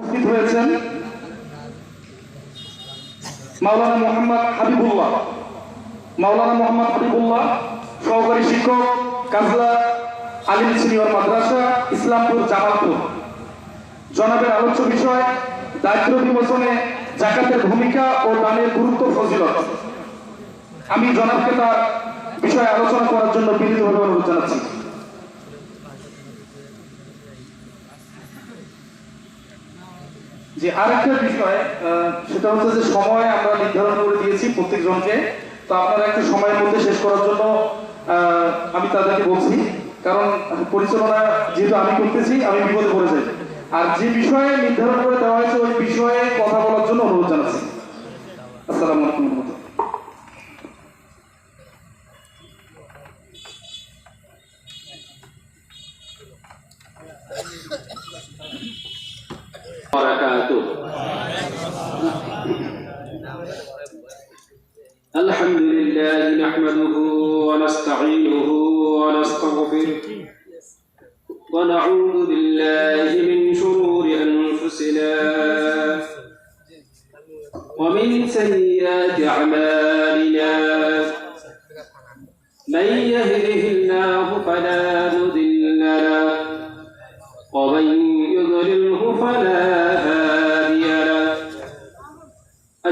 উপস্থিত হয়েছেন মাওলানা মোহাম্মদ হাবিবুল্লাহ। মাওলানা মোহাম্মদ হাবিবুল্লাহ, সহকারী শিক্ষক, কাজলা আলিম সিনিয়র মাদ্রাসা, ইসলামপুর, জামালপুর। জনাবের আলোচ্য বিষয় দারিদ্র বিমোচনে জাকাতের ভূমিকা ও দানের গুরুত্ব ফজিলত। আমি জনাবকে তার বিষয়ে আলোচনা করার জন্য বিনীতভাবে অনুরোধ জানাচ্ছি। যে আরেকটা বিষয় সেটা হচ্ছে যে সময় আমরা নির্ধারণ করে দিয়েছি প্রত্যেকজনকে। তো আপনারা একটু সময়ের মধ্যে শেষ করার জন্য আমি তাদেরকে বলছি, কারণ পরিচালনা যেহেতু আমি করতেছি, আমি বিপদে পড়ে যাই। আর যে বিষয়ে নির্ধারণ করে দেওয়া হয়েছে, ওই বিষয়ে কথা বলার জন্য অনুরোধ জানাচ্ছি। আসসালামু আলাইকুম وبركاته. الحمد لله نحمده ونستعينه ونستغفره ونعوذ بالله من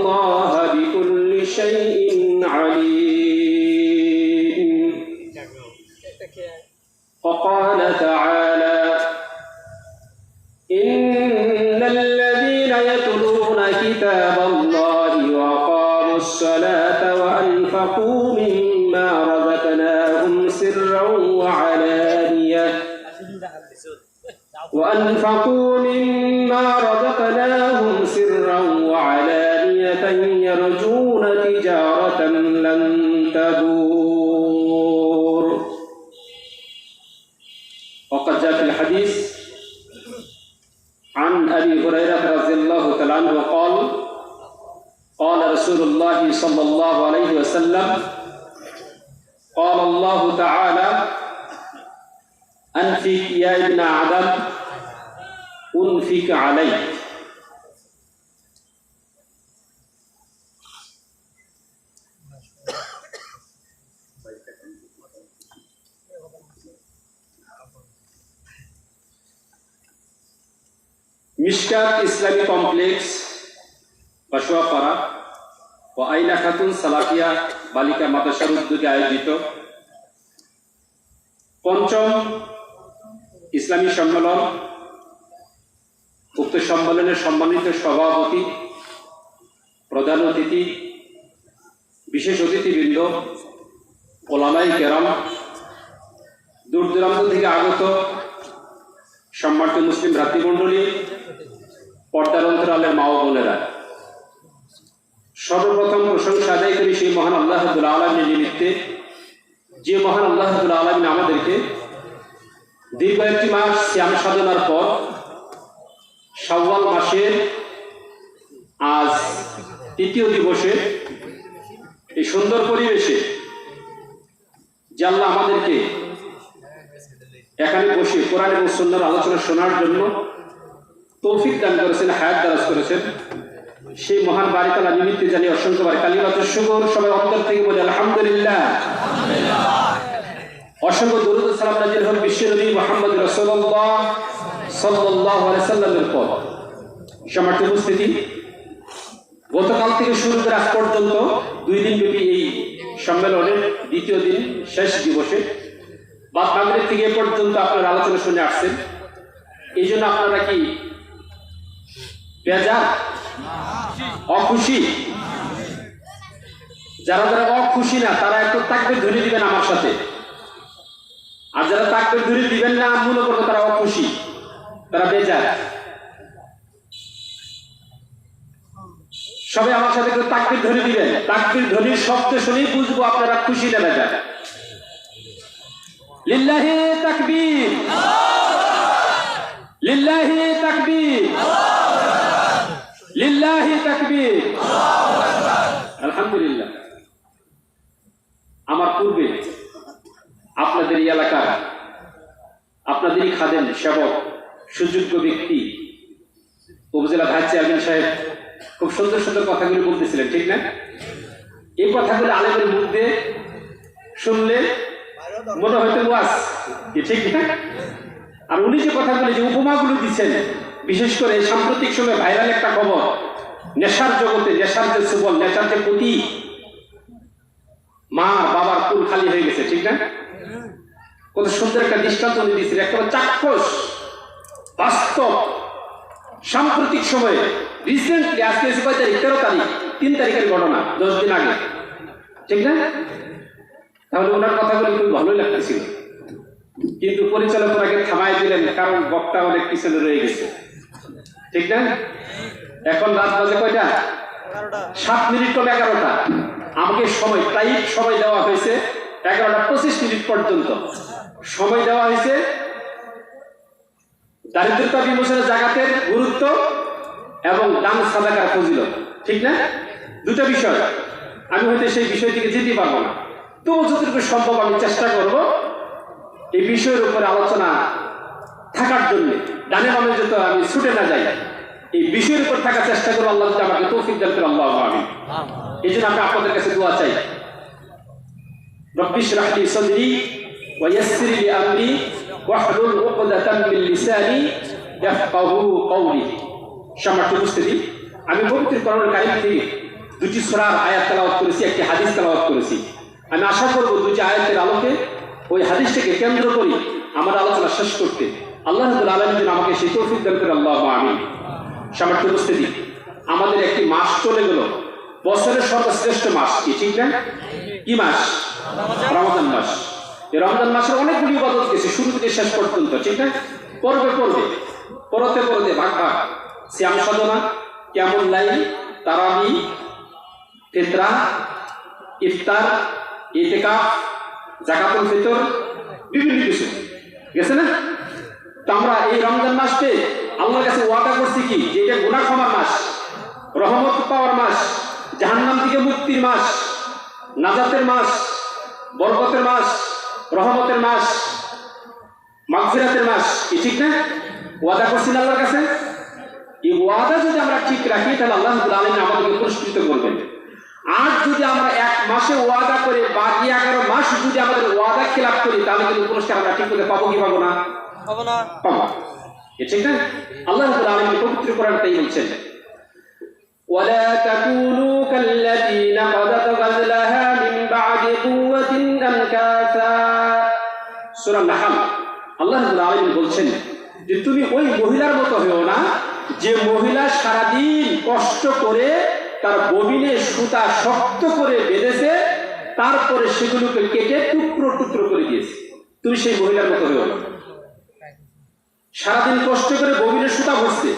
الله بكل شيء عليم. মিশকাত ইসলামী কমপ্লেক্স বাসুয়াপাড়া ও আইনা খাতুন সালাফিয়া বালিকা মাদ্রাসার উদ্যোগে আয়োজিত। পঞ্চম ইসলামী সম্মেলন, উক্ত সম্মেলনের সম্মানিত সভাপতি, প্রধান অতিথি, বিশেষ অতিথিবৃন্দ, ওলামাই কেরাম দূর দূরান্ত থেকে আগত সম্মানিত মুসলিম ভ্রাতৃমণ্ডলী পর্দার অন্তরালের মা বোনেরা। সর্বপ্রথম প্রশংসা আদায় করি সেই মহান আল্লাহ আলমের নিমিত্তে। যে মহান আল্লাহ আলমিন আমাদেরকে দীর্ঘ একটি মাস শ্যাম সাধনার পর শাওয়াল মাসের আজ তৃতীয় দিবসে এই সুন্দর পরিবেশে আল্লাহ আমাদেরকে এখানে বসে কোরআন এবং সুন্দর আলোচনা শোনার জন্য তৌফিক দান করেছেন, হায়াত দারাজ করেছেন। সেই মহান বাড়িতলা নিমিত্তে জানি অসংখ্যবার কালিমাত শুকর, সবাই অন্তর থেকে বলে, আলহামদুলিল্লাহ। অসংখ্য দরুদ সালাম নাজির হন বিশ্ব নবী মোহাম্মদ রাসূলুল্লাহ সাল্লাল্লাহু আলাইহি সাল্লামের পর। সমার্থ উপস্থিতি। গতকাল থেকে শুরু করে আজ পর্যন্ত দুই দিন ব্যাপী এই সম্মেলনের দ্বিতীয় দিন, শেষ দিবসে। বা বাংলাদেশ থেকে এ পর্যন্ত আপনারা আলোচনা শুনে আসছেন। এই জন্য আপনারা কি বেজার অখুশি। যারা যারা অখুশি না, তারা একটু তাকবে ধরে দিবেন আমার সাথে। আর যারা তাকবে ধরে দিবেন না, মনে করব তারা অখুশি, তারা বেজার। সবাই আমার সাথে একটু তাকবির ধরে দিবেন। তাকবির ধ্বনির শব্দ শুনেই বুঝব আপনারা খুশি না বেজার। লিল্লাহি তাকবীর। লিল্লাহি তাকবীর। আলহামদুলিল্লাহ। আমার পূর্বে আপনাদের এলাকার, আপনাদেরই খাদেন সেবক, সুযোগ্য ব্যক্তি, উপজেলা ভাইস চেয়ারম্যান সাহেব খুব সুন্দর সুন্দর কথাগুলো বলতেছিলেন, ঠিক না? এই কথাগুলো আলেমের মধ্যে শুনলে মনে হয়তো ঠিক না? আর উনি যে কথাগুলো যে উপমাগুলো দিচ্ছেন বিশেষ করে সাম্প্রতিক সময় ভাইরাল একটা খবর, নেশার জগতে নেশার যে সুবল, নেশার যে প্রতি মা বাবার কুল খালি হয়ে গেছে, ঠিক না? কত সুন্দর একটা দৃষ্টান্ত দিচ্ছেন একটা চাক্ষুষ। বাস্তব। সাম্প্রতিক সময়ে রিসেন্টলি আজকে কয় তারিখ? তেরো তারিখ, তিন তারিখের ঘটনা, দশ দিন আগে, ঠিক না? তাহলে ওনার কথাগুলো খুব ভালোই লাগতেছিল। কিন্তু পরিচালক ওনাকে থামাই দিলেন, কারণ বক্তা অনেক পিছনে রয়ে গেছে। ঠিক না? এখন রাত বাজে কয়টা? সাত মিনিট কম এগারোটা। আমাকে সময় টাইট সময় দেওয়া হয়েছে এগারোটা পঁচিশ মিনিট পর্যন্ত। সময় দেওয়া হয়েছে দারিদ্রতা বিমোচনের জাগাতের গুরুত্ব এবং দান সাদাকার ফজিলত। ঠিক না? দুটো বিষয়। আমি হয়তো সেই বিষয় থেকে যেতে পারব না। তবু যতটুকু সম্ভব আমি চেষ্টা করব এই বিষয়ের উপরে আলোচনা থাকার জন্য ডানে বামে যেতে আমি ছুটে না যাই এই বিষয়ের উপর থাকার চেষ্টা করব আল্লাহ যদি আমাকে তৌফিক দেন করে আল্লাহ আমি এই জন্য আমরা আপনাদের কাছে দোয়া চাই। রব্বিশ রাহলি সদরি ওয়াসির লি আমরি ওয়াহলুল উকদাতাম লিসানি ইয়াফকাহু কওলি। সম্মানিত আমি পবিত্র করণ কারিম থেকে দুটি সূরার আয়াত তেলাওয়াত করেছি একটি হাদিস তেলাওয়াত করেছি। আমি আশা করব দুটি আয়াতের আলোকে ওই হাদিসটাকে কেন্দ্র করি আমার আলোচনা শেষ করতে আল্লাহ রাব্বুল আলামিন আমাকে সেই তৌফিক দান করে, আল্লাহ আমিন। সম্মানিত উপস্থিতি আমাদের একটি মাস চলে গেল। বছরের সর্বশ্রেষ্ঠ মাস কি, ঠিক না? কি মাস? রমজান মাস। রমজান মাসের অনেকগুলি ইবাদত গেছে, শুরু থেকে শেষ পর্যন্ত, ঠিক না? পর্বে পর্বে, পরতে পরতে ভাগ ভাগ। শ্যাম সাধনা কেমন লাইন তারাবি, ফিতরা, ইফতার, ইতেকাফ, জাকাতুল ফিতর, বিভিন্ন কিছু। গেছে না? আমরা এই রমজান মাসে আল্লাহর কাছে ওয়াদা করছি কি? যে এটা গুনাহ ক্ষমার মাস, রহমত পাওয়ার মাস, জাহান্নাম থেকে মুক্তির মাস, নাজাতের মাস, বরকতের মাস, রহমতের মাস, মাগফিরাতের মাস, কি ঠিক না? ওয়াদা করছি আল্লাহর কাছে? এই ওয়াদা যদি আমরা ঠিক রাখি, তাহলে আল্লাহ আলামিন আমাদেরকে পুরস্কৃত করবেন। আর যদি আমরা এক মাসে ওয়াদা করে বাকি এগারো মাস যদি আমাদের ওয়াদা খেলাপ করি, তাহলে কিন্তু পুরস্কার আমরা ঠিক করে পাবো কি পাবো না? হবো না পাবো এ ঠিক না আল্লাহ রাব্বুল আলামিন পবিত্র কোরআন তাই বলছেন ولا تكونوا كالذين قضت غزلها من بعد قوة أنكاثا সূরা নাহাল আল্লাহ রাব্বুল আলামিন বলছেন যে তুমি ওই মহিলার মতো হও না যে মহিলা সারাদিন কষ্ট করে তার ববিনে সুতা শক্ত করে বেঁধেছে তারপরে সেগুলোকে কেটে টুকরো টুকরো করে দিয়েছে তুমি সেই মহিলার মতো হও না সারাদিন কষ্ট করে ববিনের সুতা ভরছে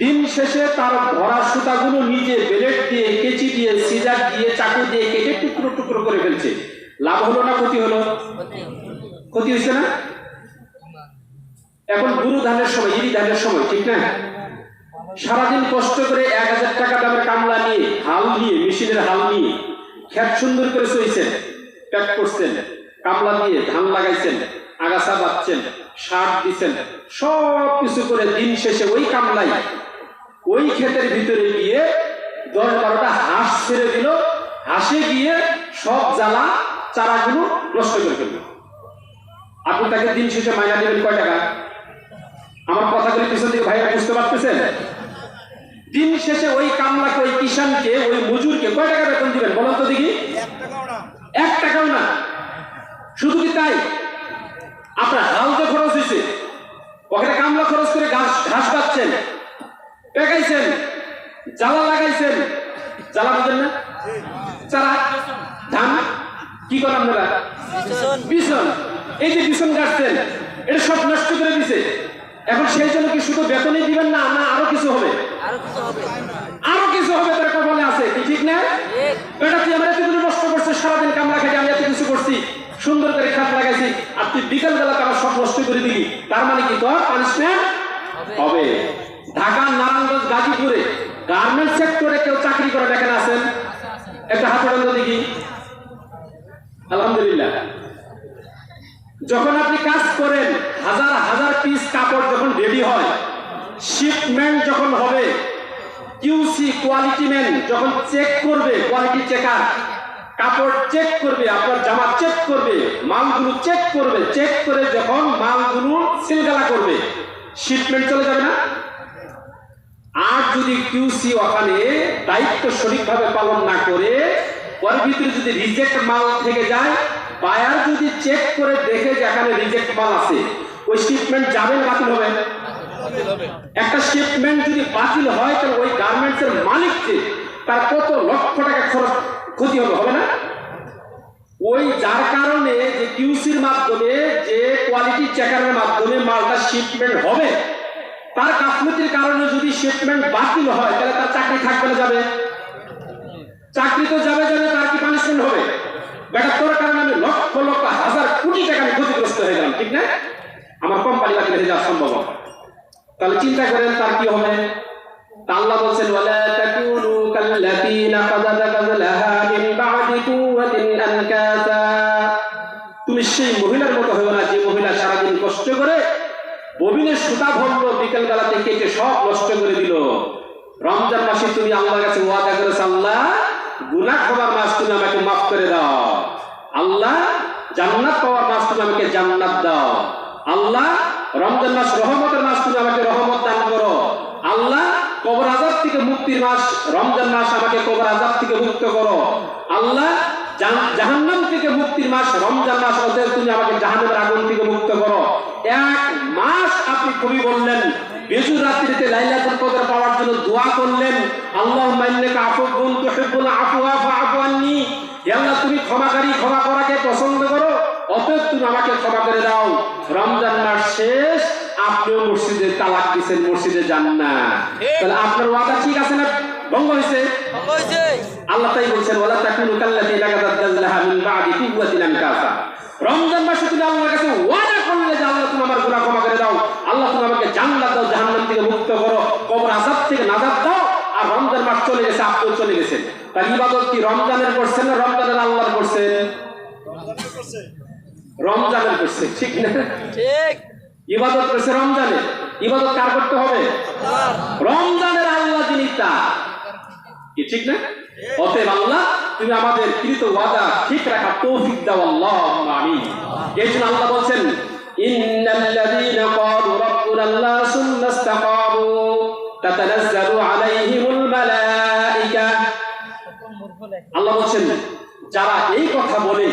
দিন শেষে তার ভরা সুতাগুলো নিজে বেলেট দিয়ে কেচি দিয়ে, সিজার দিয়ে, চাকু দিয়ে কেটে টুকরো টুকরো করে ফেলছে। লাভ হলো না ক্ষতি হলো? ক্ষতি হয়েছে না? এখন গুরু ধানের সময়, ইরি ধানের সময়, ঠিক না? সারাদিন কষ্ট করে এক হাজার টাকা দামের কামলা নিয়ে, হাল নিয়ে, মেশিনের হাল নিয়ে খেত সুন্দর করে চইছেন প্যাক করছেন, কামলা দিয়ে ধান লাগাইছেন, আগাছা বাঁধছেন সার দিচ্ছেন সব কিছু করে দিন শেষে ওই কামলাই ওই ক্ষেতের ভিতরে গিয়ে দশ বারোটা হাঁস ছেড়ে দিল। হাসে গিয়ে সব জ্বালা, চারাগুলো নষ্ট করে ফেলল। আপনি তাকে দিন শেষে মাইনা দেবেন কয় টাকা? আমার কথাগুলি পিছন থেকে ভাইরা বুঝতে পারতেছেন? দিন শেষে ওই কামলাকে, ওই কিষানকে, ওই মজুরকে কয় টাকা বেতন দিবেন বলুন তো দেখি? এক টাকাও না। শুধু কি তাই? আপনার হাল হয়েছে ওখানে কামলা খরচ করে ঘাস ঘাস পাচ্ছেন পেকাইছেন। জ্বালা লাগাইছেন। জ্বালা বুঝেন না? চারা ধান কি করেন আপনারা? বিছন এই যে বিছন গাছছেন এটা সব নষ্ট করে দিছে। এখন সেই জন্য কি শুধু বেতনই দিবেন না না আরও কিছু হবে? আরও কিছু হবে। আরও কিছু হবে তার কপালে আছে কি ঠিক না বেটা তুই আমার এতগুলো নষ্ট করছে সারাদিন কামলা খেটে আমি এত কিছু করছি সুন্দর করে খাত লাগাইছি। আর তুই বিকাল বেলা আমার সব নষ্ট করে দিবি তার মানে কি তোর পানিশমেন্ট হবে। ঢাকা নারায়ণগঞ্জ গাজীপুরে গার্মেন্ট সেক্টরে কেউ চাকরি করে দেখেন আছেন? একটা হাত দেখি। আলহামদুলিল্লাহ। যখন আপনি কাজ করেন হাজার হাজার পিস কাপড় যখন রেডি হয় শিপমেন্ট যখন হবে কিউসি কোয়ালিটি ম্যান যখন চেক করবে কোয়ালিটি চেকার কাপড় চেক করবে, আপনার জামা চেক করবে, মালগুলো চেক করবে চেক করে যখন মালগুলো সিলগালা করবে শিপমেন্ট চলে যাবে না? আর যদি কিউসি ওখানে দায়িত্ব সঠিকভাবে পালন না করে, ওর ভিতরে যদি রিজেক্ট মাল থেকে যায় বায়ার যদি চেক করে দেখে যে এখানে রিজেক্ট মাল আছে, ওই শিপমেন্ট যাবে না, বাতিল হবে? একটা শিপমেন্ট যদি বাতিল হয়, তাহলে ওই গার্মেন্টস এর মালিককে তার কত লক্ষ টাকা খরচ ক্ষতি হবে হবে না? ওই যার কারণে যে কিউসির মাধ্যমে, যে কোয়ালিটি চেকারের মাধ্যমে মালটা শিপমেন্ট হবে, তার গাফলতির কারণে যদি শিপমেন্ট বাতিল হয়, তাহলে তার চাকরি থাকবে না, যাবে। চাকরি তো যাবে যাবে, তার কি পানিশমেন্ট হবে? বেটা, তোর কারণে আমি লক্ষ লক্ষ, হাজার কোটি টাকা আমি ক্ষতিগ্রস্ত হয়ে গেলাম, ঠিক না? আমার কোম্পানি বাতিল হয়ে যাওয়া সম্ভব তাহলে চিন্তা করেন, তার কি হবে? আল্লাহ বলছেন, ওয়ালা ভরলো বিকেল বেলাতে কেটে সব নষ্ট করে দিল। রমজান মাসে তুমি আল্লাহর কাছে ওয়াদা করেছ, আল্লাহ, গুনাহ ক্ষমার মাস তুমি আমাকে মাফ করে দাও। আল্লাহ, জান্নাত পাওয়ার মাস তুমি আমাকে জান্নাত দাও। আল্লাহ, রমজান মাস রহমতের মাস তুমি আমাকে রহমত দান করো। আল্লাহ, কবর আজাব থেকে মুক্তির মাস রমজান মাস আমাকে কবর আজাব থেকে মুক্ত করো। আল্লাহ জাহান্নাম থেকে মুক্তির মাস রমজান মাস তুমি আমাকে জাহান্নামের আগুন থেকে মুক্ত করো। এক মাস আপনি কবি বললেন রাত্রিতে লাইলাতুল কদর পাওয়ার জন্য দোয়া করলেন। তুহিব্বুল আফওয়া ফাআফু আন্নী। আল্লাহ তুমি ক্ষমাকারী ক্ষমা করাকে পছন্দ করো অতএব তুমি আমাকে ক্ষমা করে দাও। রমজান মাস শেষ আপনিও মসজিদে তালাক দিচ্ছেন মসজিদে যান না। তাহলে আপনার ওয়াদা ঠিক আছে না? ভঙ্গ হয়েছে আল্লাহ তাই বলছেন ওয়ালা তাকুনু কাল্লাতী মিন বা'দি কুওয়াতিন আনকাসা রমজান মাসে তুমি আল্লাহর কাছে ওয়াদা করলে যে আল্লাহ তুমি আমার গুনাহ ক্ষমা করে দাও আল্লাহ তুমি আমাকে জান্নাত দাও জাহান্নাম থেকে মুক্ত করো আযাব থেকে নাজাত দাও আর রমজান মাস চলে গেছে আপনিও চলে গেছেন তার ইবাদত কি রমজানের করছেন না রমজানের আল্লাহর করছেন রমজানের করছে ঠিক না? ঠিক। ইবাদত করছে রমজানে। ইবাদত কার করতে হবে? রমজানের আল্লাহ যিনি তা। কি ঠিক না? অতএব আল্লাহ তুমি আমাদের কৃত ওয়াদা ঠিক রাখা তৌফিক দাও আল্লাহ আমিন। এই জন্য আল্লাহ বলছেন ইন্নাল্লাযীনা ক্বালু রাব্বুনা আল্লাহ সুম্মা ইসতাকামু আল্লাহ বলছেন, যারা এই কথা বলে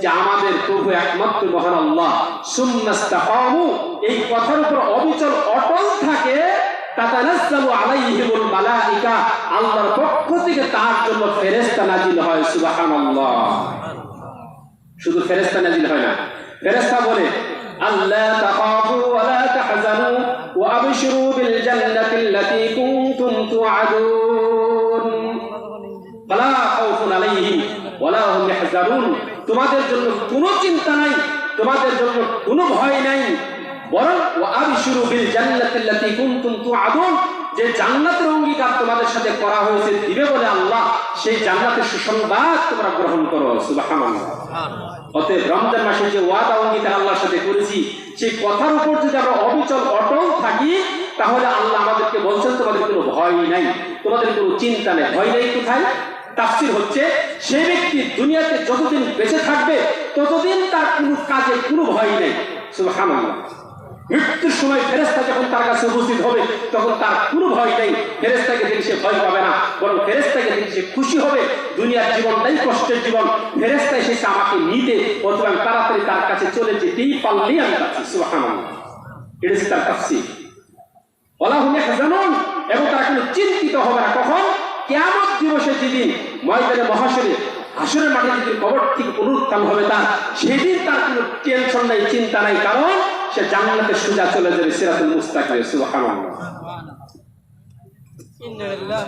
যে আমাদের প্রভু একমাত্র মহান আল্লাহ, সুন্নাস্তাকামু, এই কথার উপর অবিচল, অটল থাকে তাতানাজ্জালু আলাইহিমুল মালাইকা আল্লাহর পক্ষ থেকে তার জন্য ফেরেশতা নাজিল হয়, সুবহানাল্লাহ। শুধু ফেরেশতা হয় না। ফেরেশতা বলে আল্লাহ তাখাফু ওয়া ওয়া بالجنة বিল كنتم توعدون فلا خوف عليهم ولا هم يحزنون তোমাদের জন্য কোনো চিন্তা নাই, তোমাদের জন্য কোনো ভয় নাই। বরং ওয়াবিশিরু বিল জান্নাতিল্লাতি কুনতুম তুআদুন যে জান্নাতের অঙ্গীকার তোমাদের সাথে করা হয়েছে দিবে বলে আল্লাহ সেই জান্নাতের সুসংবাদ তোমরা গ্রহণ করো অতএব রমজান মাসে যে ওয়াদা অঙ্গীকার আল্লাহর সাথে করেছি সেই কথার উপর যদি আমরা অবিচল অটল থাকি তাহলে আল্লাহ আমাদেরকে বলছেন তোমাদের কোনো ভয় নাই তোমাদের কোনো চিন্তা নেই। ভয় নেই কোথায়? তাফসির হচ্ছে সে ব্যক্তি দুনিয়াতে যতদিন বেঁচে থাকবে ততদিন তার কোনো কাজে কোনো ভয় নেই। সুবহানাল্লাহ। মৃত্যুর সময় ফেরেস্তা যখন তার কাছে উপস্থিত হবে, তখন তার কোনো ভয় নেই। ফেরেস্তাকে দেখে সে ভয় পাবে না, বরং ফেরেস্তাকে দেখে সে খুশি হবে। দুনিয়ার জীবনটাই কষ্টের জীবন। ফেরেস্তা এসেছে আমাকে নিতে অথবা তাড়াতাড়ি তার কাছে চলে যেতেই পারলেই আমি পাচ্ছি সুবহানাল্লাহ। এটা তার তাফসীর। বলা হলে জানুন এবং তারা কোনো চিন্তিত হবে না। কখন? কেমন দিবসে যেদিন ময়দানে মহাশরে আসরের মাঠে যেদিন কবর থেকে পুনরুত্থান হবে তার, সেদিন তার কোনো টেনশন নাই, চিন্তা নাই। কারণ সে জান্নাতে সোজা চলে যাবে সিরাতুল মুস্তাকিম সুবহানাল্লাহ। ইন্না লিল্লাহ